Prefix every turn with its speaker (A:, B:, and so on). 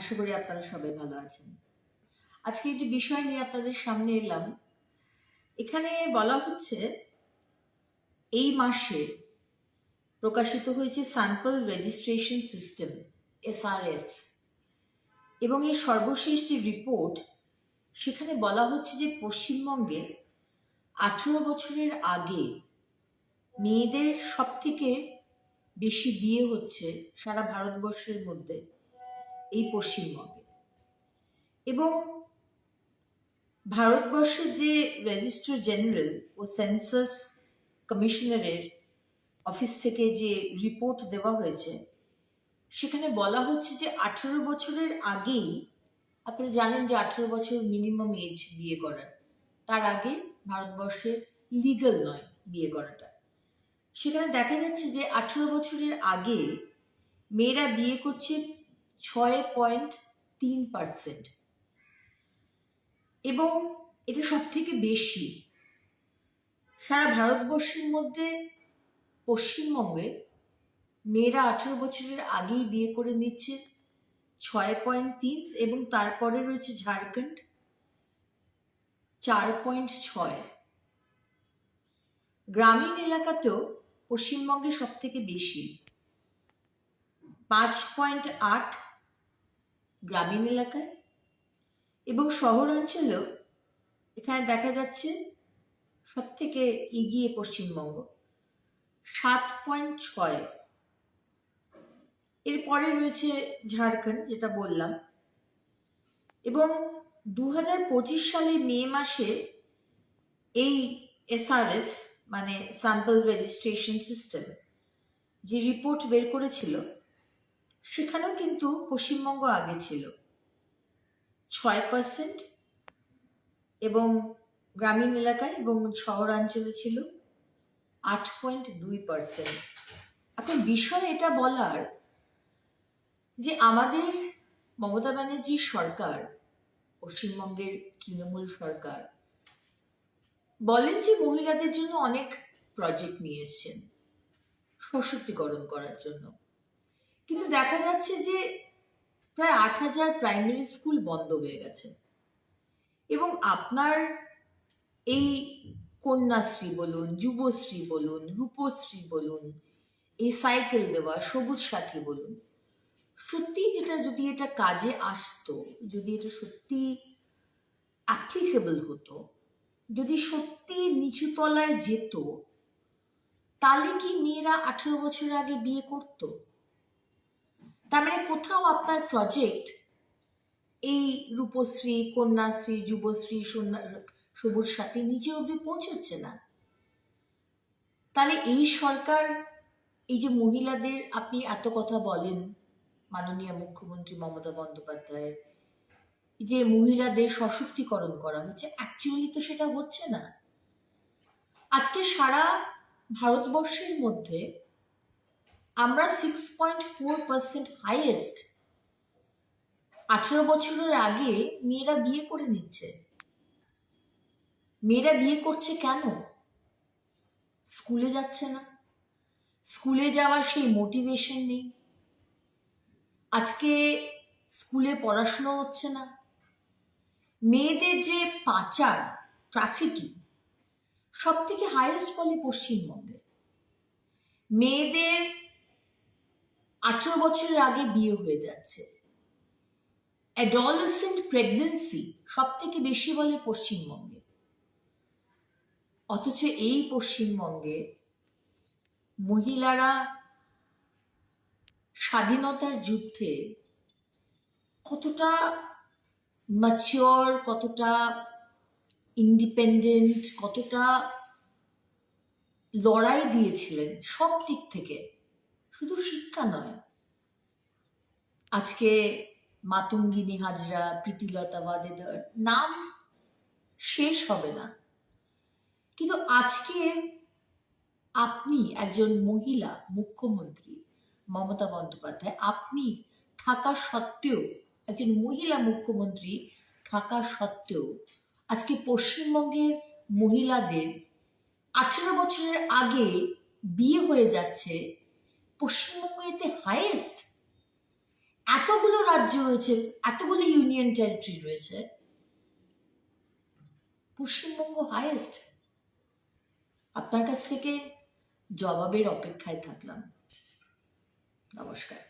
A: আশা করি আপনারা সবাই ভালো আছেন। আজকে একটি বিষয় নিয়ে আপনাদের সামনে এলাম। এখানে বলা হচ্ছে, এই মাসে প্রকাশিত হয়েছে স্যাম্পল রেজিস্ট্রেশন সিস্টেম এসআরএস এবং এই সর্বশেষ যে রিপোর্ট সেখানে বলা হচ্ছে যে পশ্চিমবঙ্গে আঠেরো বছরের আগে মেয়েদের সব থেকে বেশি বিয়ে হচ্ছে সারা ভারতবর্ষের মধ্যে। এই পশ্চিমবঙ্গে। এবং ভারতবর্ষের যে রেজিস্ট্রার জেনারেল ও সেন্সাস কমিশনারের অফিস থেকে যে রিপোর্ট দেওয়া হয়েছে, সেখানে বলা হচ্ছে যে আঠেরো বছরের আগেই, আপনারা জানেন যে আঠেরো বছর মিনিমাম এজ বিয়ে করার। তার আগে ভারতবর্ষে লিগ্যাল নয় বিয়ে করাটা। সেখানে দেখা যাচ্ছে যে আঠেরো বছরের আগে মেয়েরা বিয়ে করছে ছয় পয়েন্ট তিন পার্সেন্ট। এবং এটা সব থেকে বেশি। সারা ভারতবর্ষের মধ্যে পশ্চিমবঙ্গে মেয়েরা আঠেরো বছরের আগেই বিয়ে করে নিচ্ছে ছয় পয়েন্ট তিন এবং তারপরে রয়েছে ঝাড়খণ্ড চার পয়েন্ট ছয়। গ্রামীণ এলাকাতেও পশ্চিমবঙ্গে সব থেকে বেশি। পাঁচ পয়েন্ট আট গ্রামীণ এলাকায় এবং শহরাঞ্চলেও এখানে দেখা যাচ্ছে সব থেকে এগিয়ে পশ্চিমবঙ্গ। সাত পয়েন্ট ছয়। এরপরে রয়েছে ঝাড়খণ্ড, যেটা বললাম। এবং দু হাজার পঁচিশ সালে মে মাসে এই এসআরএস মানে স্যাম্পল রেজিস্ট্রেশন সিস্টেম যে রিপোর্ট বের করেছিল সেখানেও কিন্তু পশ্চিমবঙ্গ আগে ছিল। ছয় পার্সেন্ট এবং গ্রামীণ এলাকায় এবং শহরাঞ্চলে ছিল আট পয়েন্ট দুই পার্সেন্ট এখন বিষয় এটা বলার যে আমাদের মমতা ব্যানার্জির সরকার, পশ্চিমবঙ্গের তৃণমূল সরকার, বলেন যে মহিলাদের জন্য অনেক প্রজেক্ট নিয়ে এসছেন, সশক্তিকরণ করার জন্য। কিন্তু দেখা যাচ্ছে যে প্রায় আট হাজার প্রাইমারি স্কুল বন্ধ হয়ে গেছে। এবং আপনার এই কন্যাশ্রী বলুন, যুবশ্রী বলুন, রূপশ্রী বলুন, এই সাইকেল দেওয়া, সবুজ সাথী বলুন সত্যি যেটা যদি এটা কাজে আসতো, যদি এটা সত্যি অ্যাপ্লিকেবল হতো, যদি সত্যি নিচু তলায় যেত, তাহলে কি মেয়েরা আঠেরো বছর আগে বিয়ে করতো? তার মানে কোথাও আপনার প্রজেক্ট এই রূপশ্রী, কন্যাশ্রী, যুবশ্রী সবুজ সাথী নিচে অবধি পৌঁছচ্ছে না। তাহলে এই সরকার, এই যে মহিলাদের আপনি এত কথা বলেন, মাননীয় মুখ্যমন্ত্রী মমতা বন্দ্যোপাধ্যায় যে মহিলাদের সশক্তিকরণ করা হচ্ছে অ্যাকচুয়ালি তো সেটা হচ্ছে না। আজকে সারা ভারতবর্ষের মধ্যে আমরা six point four percent highest আঠেরো বছরের আগে মেয়েরা বিয়ে করে নিচ্ছে। মেয়েরা বিয়ে করছে কেন? স্কুলে যাচ্ছে না। স্কুলে যাওয়ার সেই মোটিভেশন নেই। আজকে স্কুলে পড়াশুনো হচ্ছে না। মেয়েদের যে পাচার ট্রাফিকিং সব থেকে হাইয়েস্ট ফলে পশ্চিমবঙ্গে। মেয়েদের আঠেরো বছরের আগে বিয়ে হয়ে যাচ্ছে। অ্যাডলসেন্ট প্রেগনেন্সি সব থেকে বেশি বলে পশ্চিমবঙ্গে। অথচ এই পশ্চিমবঙ্গে মহিলারা স্বাধীনতার যুদ্ধে কতটা ম্যাচিওর কতটা ইন্ডিপেন্ডেন্ট কতটা লড়াই দিয়েছিলেন সব দিক থেকে শুধু শিক্ষা নয়। আজকে মাতঙ্গিনী হাজরা প্রীতিলতা বাদেদার নাম শেষ হবে না। কিন্তু আজকে আপনি একজন মহিলা, মুখ্যমন্ত্রী মমতা বন্দ্যোপাধ্যায়, আপনি থাকা সত্ত্বেও, একজন মহিলা মুখ্যমন্ত্রী থাকা সত্ত্বেও, আজকে পশ্চিমবঙ্গের মহিলাদের আঠেরো বছরের আগে বিয়ে হয়ে যাচ্ছে পশ্চিমবঙ্গ এতে হাইয়েস্ট এতগুলো রাজ্য রয়েছে, এতগুলো ইউনিয়ন টেরিটরি রয়েছে। পশ্চিমবঙ্গ হাইয়েস্ট আপনার কাছ থেকে জবাবের অপেক্ষায় থাকলাম। নমস্কার।